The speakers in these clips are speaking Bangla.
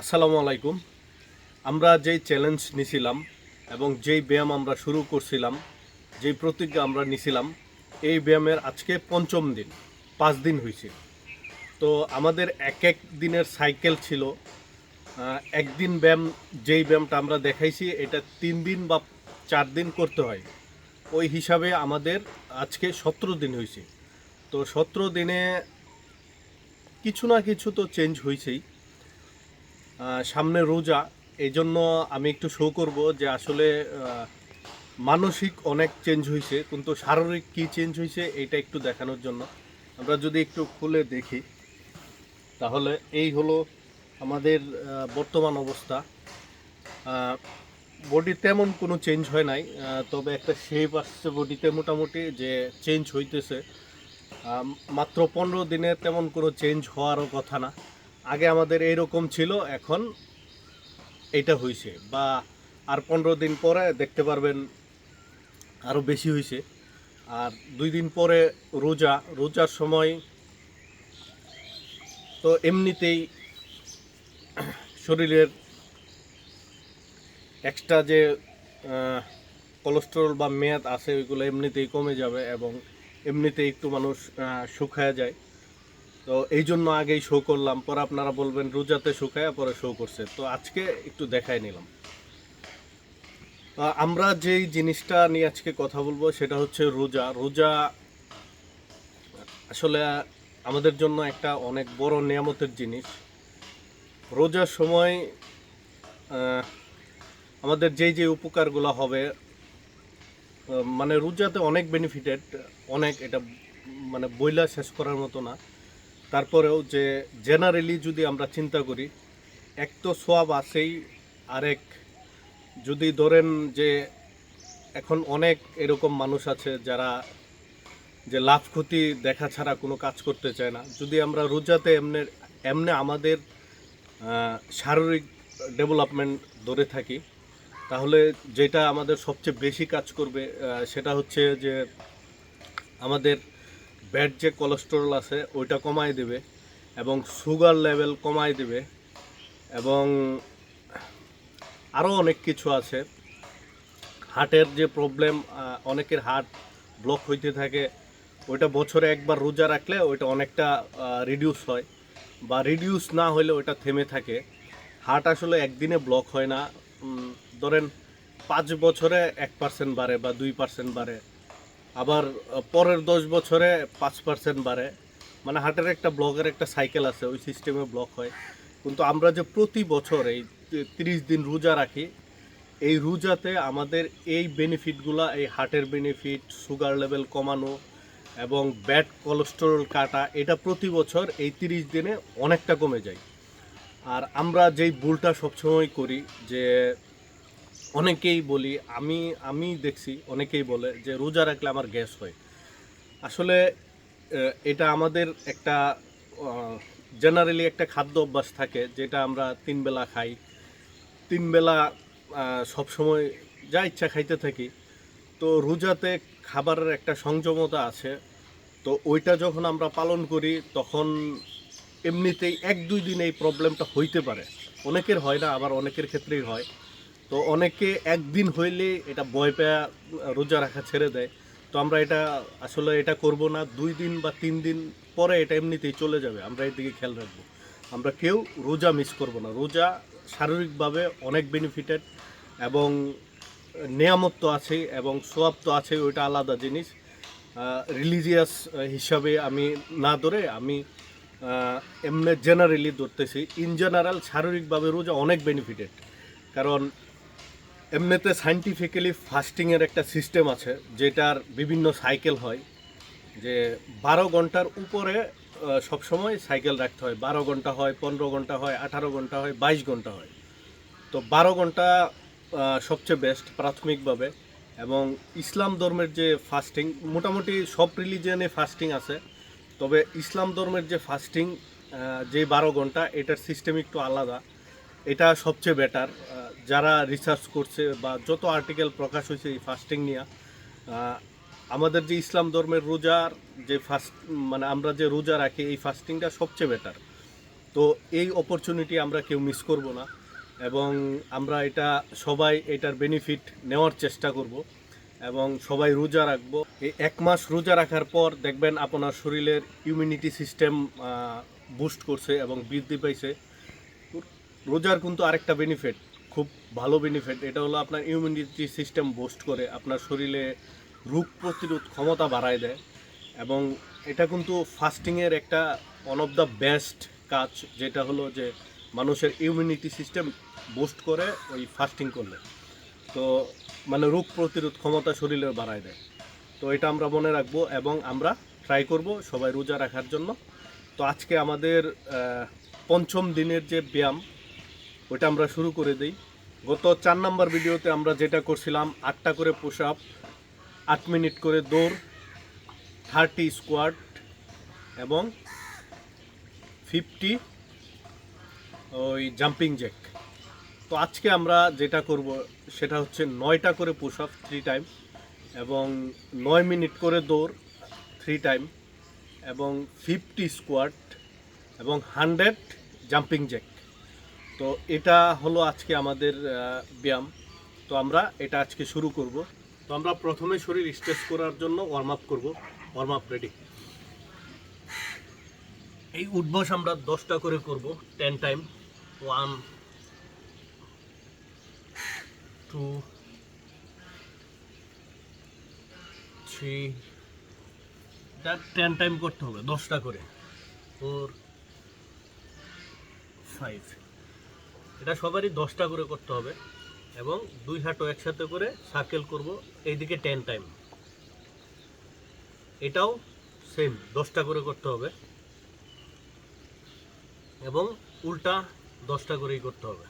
আসসালামু আলাইকুম। আমরা যেই চ্যালেঞ্জ নিছিলাম এবং যেই ব্যায়াম আমরা শুরু করছিলাম, যেই প্রতিজ্ঞা আমরা নিছিলাম, এই ব্যায়ামের আজকে পঞ্চম দিন, পাঁচ দিন হয়েছে তো আমাদের এক এক দিনের সাইকেল ছিল। একদিন ব্যায়াম, যেই ব্যায়ামটা আমরা দেখাইছি, এটা তিন দিন বা চার দিন করতে হয়। ওই হিসাবে আমাদের আজকে সতেরো দিন হয়েছে তো সতেরো দিনে কিছু না কিছু তো চেঞ্জ হয়েছেই সামনে রোজা এই জন্য আমি একটু শো করব যে আসলে মানসিক অনেক চেঞ্জ হয়েছে কিন্তু শারীরিক কি চেঞ্জ হয়েছে এটা একটু দেখানোর জন্য। আমরা যদি একটু খুলে দেখি, তাহলে এই হলো আমাদের বর্তমান অবস্থা। বডি তেমন কোনো চেঞ্জ হয় নাই তবে একটা শেপ আসছে বডিতে মোটামুটি যে চেঞ্জ হইতেছে। মাত্র পনেরো দিনে তেমন কোনো চেঞ্জ হওয়ারও কথা না। আগে আমাদের এইরকম ছিল, এখন এইটা হয়েছে বা আর পনেরো দিন পরে দেখতে পারবেন আরও বেশি হয়েছে আর দুই দিন পরে রোজা, রোজার সময় তো এমনিতেই শরীরের এক্সট্রা যে কোলেস্টেরল বা মেয়াদ আছে, ওইগুলো এমনিতেই কমে যাবে এবং এমনিতেই একটু মানুষ শুকায়া যায়। তো এই জন্য আগেই শো করলাম, পরে আপনারা বলবেন রোজাতে শুকায়া পরে শো করছে। তো আজকে একটু দেখাই নিলাম। আমরা যেই জিনিসটা নিয়ে আজকে কথা বলব সেটা হচ্ছে রোজা। রোজা আসলে আমাদের জন্য একটা অনেক বড় নিয়ামতের জিনিস। রোজার সময় আমাদের যেই যে উপকারগুলো হবে মানে রোজাতে অনেক বেনিফিটেড অনেক এটা মানে বইলা শেষ করার মতো না। তারপরেও যে জেনারেলি যদি আমরা চিন্তা করি, এক তো সোয়াব আছেই, আরেক যদি ধরেন যে এখন অনেক এরকম মানুষ আছে যারা যে লাভ ক্ষতি দেখা ছাড়া কোনো কাজ করতে চায় না। যদি আমরা রোজাতে এমনি এমনি আমাদের শারীরিক ডেভেলপমেন্ট ধরে থাকি, তাহলে যেটা আমাদের সবচেয়ে বেশি কাজ করবে সেটা হচ্ছে যে আমাদের ব্যাড যে কোলেস্টেরল আছে, ওইটা কমায় দেবে এবং সুগার লেভেল কমায় দেবে এবং আরও অনেক কিছু আছে। হার্টের যে প্রবলেম অনেকের হার্ট ব্লক হইতে থাকে, ওইটা বছরে একবার রোজা রাখলে ওইটা অনেকটা রিডিউস হয় বা রিডিউস না হলে ওইটা থেমে থাকে। হার্ট আসলে একদিনে ব্লক হয় না। ধরেন পাঁচ বছরে এক পার্সেন্ট বাড়ে বা দুই পার্সেন্ট বাড়ে। আবার পরের দশ বছরে পাঁচ পার্সেন্ট বাড়ে। মানে হার্টের একটা ব্লকের একটা সাইকেল আছে, ওই সিস্টেমে ব্লক হয়। কিন্তু আমরা যে প্রতি বছর এই তিরিশ দিন রোজা রাখি, এই রোজাতে আমাদের এই বেনিফিটগুলা এই হার্টের বেনিফিট সুগার লেভেল কমানো এবং ব্যাড কোলেস্টেরল কাটা, এটা প্রতি বছর এই তিরিশ দিনে অনেকটা কমে যায়। আর আমরা যেই ভুলটা সবসময় করি যে অনেকেই বলি, আমি আমি দেখছি অনেকেই বলে যে রোজা রাখলে আমার গ্যাস হয়। আসলে এটা আমাদের একটা জেনারেলি একটা খাদ্য অভ্যাস থাকে যেটা আমরা তিন বেলা খাই। তিন বেলা সবসময় যা ইচ্ছা খাইতে থাকি। তো রোজাতে খাবারের একটা সংযমতা আছে। তো ওইটা যখন আমরা পালন করি, তখন এমনিতেই এক দুই দিন এই প্রবলেমটা হইতে পারে। অনেকের হয় না, আবার অনেকের ক্ষেত্রেই হয়। তো অনেকে একদিন হইলে এটা ভয় পেয়া রোজা রাখা ছেড়ে দেয়। তো আমরা এটা আসলে এটা করব না, দুই দিন বা তিন দিন পরে এটা এমনিতেই চলে যাবে। আমরা এর দিকে খেয়াল রাখব। আমরা কেউ রোজা মিস করব না। রোজা শারীরিকভাবে অনেক বেনিফিটেড এবং নিয়ামত তো আছে এবং সোয়াব তো আছে, ওইটা আলাদা জিনিস। রিলিজিয়াস হিসাবে আমি না ধরে আমি এমনি জেনারেলি ধরতেছি। ইন জেনারেল শারীরিকভাবে রোজা অনেক বেনিফিটেড কারণ এমনিতে সাইন্টিফিক্যালি ফাস্টিংয়ের একটা সিস্টেম আছে, যেটার বিভিন্ন সাইকেল হয়। যে বারো ঘণ্টার উপরে সবসময় সাইকেল রাখতে হয়। বারো ঘণ্টা হয়, পনেরো ঘণ্টা হয়, আঠারো ঘণ্টা হয়, বাইশ ঘণ্টা হয়। তো বারো ঘণ্টা সবচেয়ে বেস্ট প্রাথমিকভাবে। এবং ইসলাম ধর্মের যে ফাস্টিং মোটামুটি সব রিলিজিয়নে ফাস্টিং আছে। তবে ইসলাম ধর্মের যে ফাস্টিং যে বারো ঘণ্টা, এটার সিস্টেম একটু আলাদা। এটা সবচেয়ে বেটার যারা রিসার্চ করছে বা যত আর্টিকেল প্রকাশ হয়েছে এই ফাস্টিং নিয়ে আমাদের যে ইসলাম ধর্মের রোজার যে ফাস্ট মানে আমরা যে রোজা রাখি, এই ফাস্টিংটা সবচেয়ে বেটার তো এই অপরচুনিটি আমরা কেউ মিস করব না এবং আমরা এটা সবাই এটার বেনিফিট নেওয়ার চেষ্টা করব এবং সবাই রোজা রাখব। এই এক মাস রোজা রাখার পর দেখবেন আপনার শরীরের ইমিউনিটি সিস্টেম বুস্ট করছে এবং বৃদ্ধি পাইছে। রোজার কিন্তু আরেকটা বেনিফিট খুব ভালো বেনিফিট এটা হলো আপনার ইমিউনিটি সিস্টেম বুস্ট করে, আপনার শরীরে রোগ প্রতিরোধ ক্ষমতা বাড়ায় দেয়। এবং এটা কিন্তু ফাস্টিংয়ের একটা ওয়ান অফ দ্য বেস্ট কাজ, যেটা হলো যে মানুষের ইমিউনিটি সিস্টেম বুস্ট করে ওই ফাস্টিং করলে। তো মানে রোগ প্রতিরোধ ক্ষমতা শরীরে বাড়ায় দেয়। তো এটা আমরা মনে রাখব এবং আমরা ট্রাই করব সবাই রোজা রাখার জন্য। তো আজকে আমাদের পঞ্চম দিনের যে ব্যায়াম ওটা আমরা শুরু করে দিই। গত চার নাম্বার ভিডিওতে আমরা যেটা করছিলাম, আটটা করে পুশ আপ আট মিনিট করে দৌড় থার্টি স্কোয়াড এবং ফিফটি ওই জাম্পিং জ্যাক তো আজকে আমরা যেটা করব, সেটা হচ্ছে নয়টা করে পুশ আপ থ্রি টাইম এবং নয় মিনিট করে দৌড় থ্রি টাইম এবং ফিফটি স্কোয়াড এবং হান্ড্রেড জাম্পিং জ্যাক তো এটা হলো আজকে আমাদের ব্যায়াম। তো আমরা এটা আজকে শুরু করব। তো আমরা প্রথমে শরীর স্ট্রেচ করার জন্য ওয়ার্ম আপ করব ওয়ার্ম আপ রেডি এই উঠবস আমরা দশটা করে করব ten time one two three ten time করতে হবে, দশটা করে। ফোর ফাইভ এটা সবারই দশটা করে করতে হবে এবং দুই হাঁটু একসাথে করে সার্কেল করব এইদিকে টেন টাইম এটাও সেম দশটা করে করতে হবে এবং উল্টা দশটা করেই করতে হবে।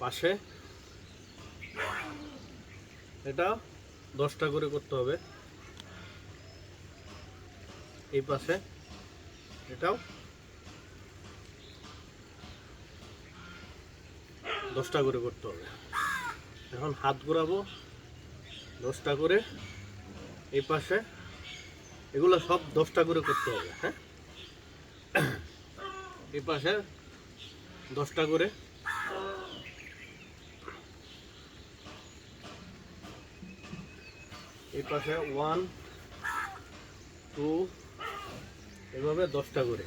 পাশে এটা দশটা করে করতে হবে। এই পাশে এটাও। দশটা করে করতে হবে। এখন হাত ঘোরাবো, দশটা করে এই পাশে। এগুলো সব দশটা করে করতে হবে হ্যাঁ? এই পাশে দশটা করে। এই পাশে ওয়ান টু এভাবে দশটা করে।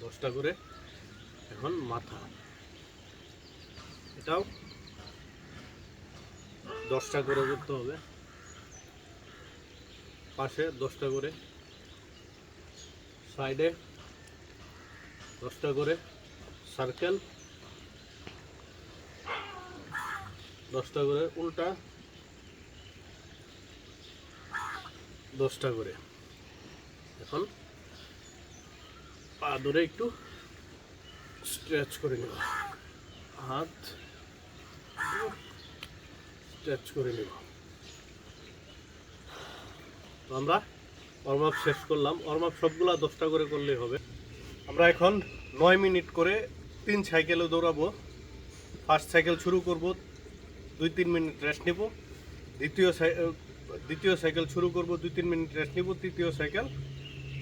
দশটা করে এখন মাথা। এটাও দশটা করে করতে হবে। পাশে দশটা করে। সাইডে দশটা করে সার্কেল দশটা করে উল্টা। দশটা করে। এখন পা ধরে একটু স্ট্রেচ করে নেব। হাত স্ট্রেচ করে নেব। আমরা ওয়ার্ম আপ শেষ করলাম। ওয়ার্ম আপ সবগুলা দশটা করে করলেই হবে। আমরা এখন নয় মিনিট করে তিন সাইকেলে দৌড়াবো। ফার্স্ট সাইকেল শুরু করব। দুই তিন মিনিট রেস্ট নেব। দ্বিতীয় দ্বিতীয় সাইকেল শুরু করব, দুই তিন মিনিট রেস্ট নিব, তৃতীয় সাইকেল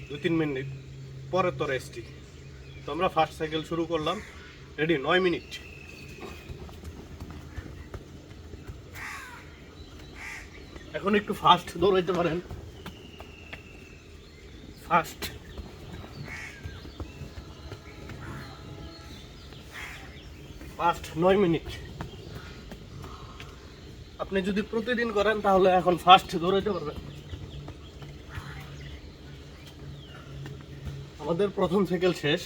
দুই তিন মিনিট পরে তো রেস্টই তো আমরা ফার্স্ট সাইকেল শুরু করলাম। রেডি নয় মিনিট এখন একটু ফাস্ট দৌড়াইতে পারেন। ফাস্ট ফাস্ট নয় মিনিট আপনি যদি প্রতিদিন করেন, তাহলে এখন ফার্স্ট দৌড়াইতে পারবেন। আমাদের প্রথম সাইকেল শেষ।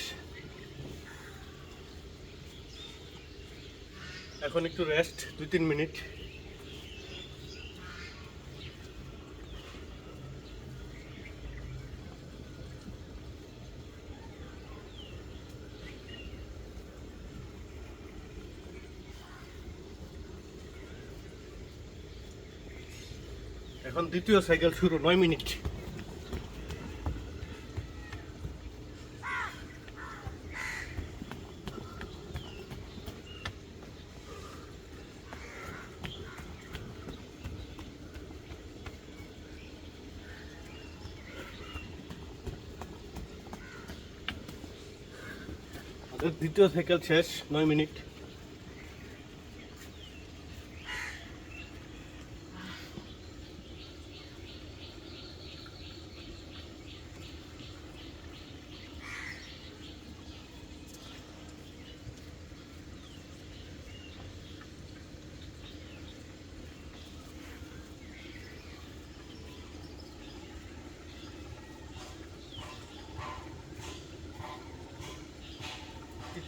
এখন একটু রেস্ট দুই তিন মিনিট দ্বিতীয় সাইকেল শুরু নয় মিনিট। দ্বিতীয় সাইকেল শেষ নয় মিনিট।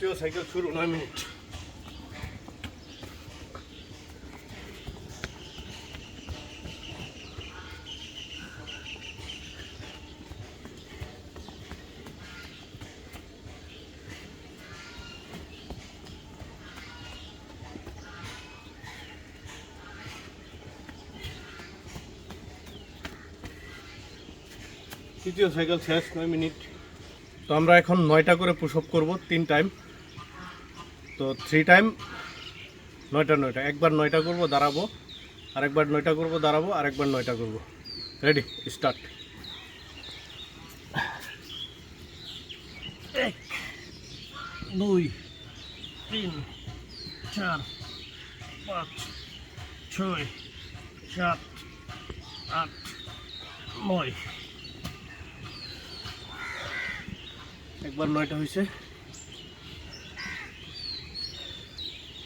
তৃতীয় সাইকেল শুরু, নয় মিনিট তৃতীয় সাইকেল শেষ, নয় মিনিট তো আমরা এখন নয়টা করে পুশ আপ করব, তিন টাইম তো থ্রি টাইম নয়টা নয়টা। একবার নয়টা করব দাঁড়াবো। আরেকবার নয়টা করব দাঁড়াবো। আরেকবার নয়টা করব। রেডি স্টার্ট এক দুই তিন চার পাঁচ ছয় সাত আট নয়। একবার নয়টা হয়েছে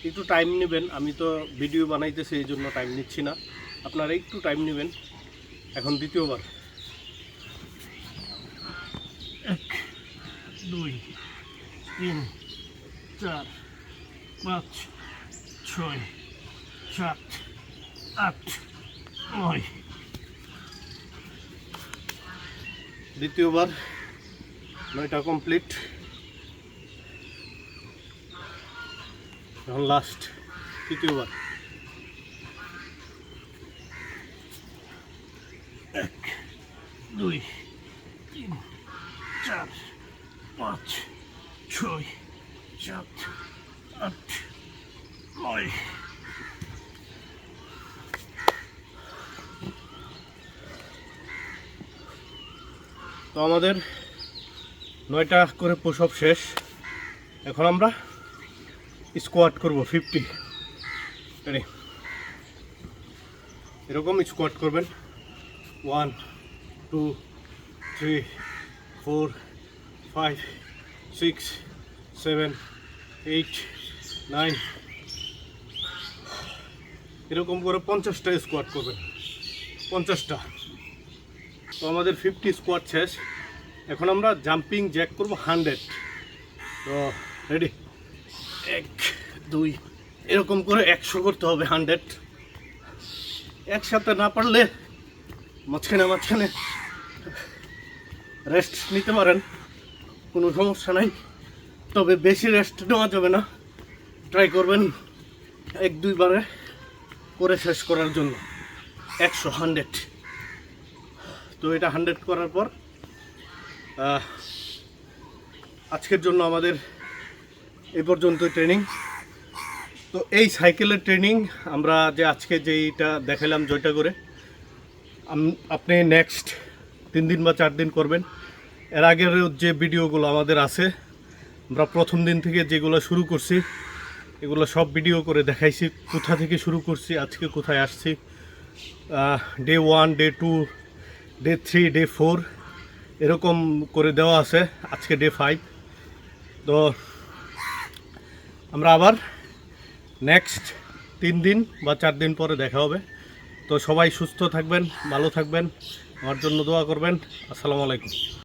একটু টাইম নেবেন আমি তো ভিডিও বানাইতেছি এই জন্য টাইম নিচ্ছি না। আপনারা একটু টাইম নেবেন। এখন দ্বিতীয়বার। এক দুই তিন চার পাঁচ ছয় সাত আট নয়। দ্বিতীয়বার নয়টা কমপ্লিট এখন লাস্ট তৃতীয়বার। এক দুই তিন চার পাঁচ ছয় সাত আট নয়। তো আমাদের নয়টা করে পুশ শেষ। এখন আমরা স্কোয়াট করব ফিফটি রেডি এরকম স্কোয়াট করবেন। One two three four five six seven eight nine এরকম করে পঞ্চাশটা স্কোয়াট করবেন। পঞ্চাশটা। তো আমাদের ফিফটি স্কোয়াড শেষ। এখন আমরা জাম্পিং জ্যাক করব হান্ড্রেড। তো রেডি এক দুই। এরকম করে একশো করতে হবে হান্ড্রেড একসাথে না পারলে মাঝখানে মাঝখানে রেস্ট নিতে পারেন, কোনো সমস্যা নাই। তবে বেশি রেস্ট নেওয়া যাবে না। ট্রাই করবেন এক দুইবারে করে শেষ করার জন্য। একশো হান্ড্রেড তো এটা হান্ড্রেড করার পর আজকের জন্য আমাদের এ পর্যন্ত ট্রেনিং তো এই সাইকেলের ট্রেনিং আমরা যে আজকে যেইটা দেখালাম জয়টা করে আপনি নেক্সট তিন দিন বা চার দিন করবেন। এর আগের যে ভিডিওগুলো আমাদের আছে, আমরা প্রথম দিন থেকে যেগুলো শুরু করছি, এগুলো সব ভিডিও করে দেখাইছি, কোথা থেকে শুরু করছি, আজকে কোথায় আসছি day one day two day three day four এরকম করে দেওয়া আছে, আজকে ডে ফাইভ তো আমরা আবার নেক্সট তিন দিন বা চার দিন পরে দেখা হবে। তো সবাই সুস্থ থাকবেন, ভালো থাকবেন। আমার জন্য দোয়া করবেন। আসসালামু আলাইকুম।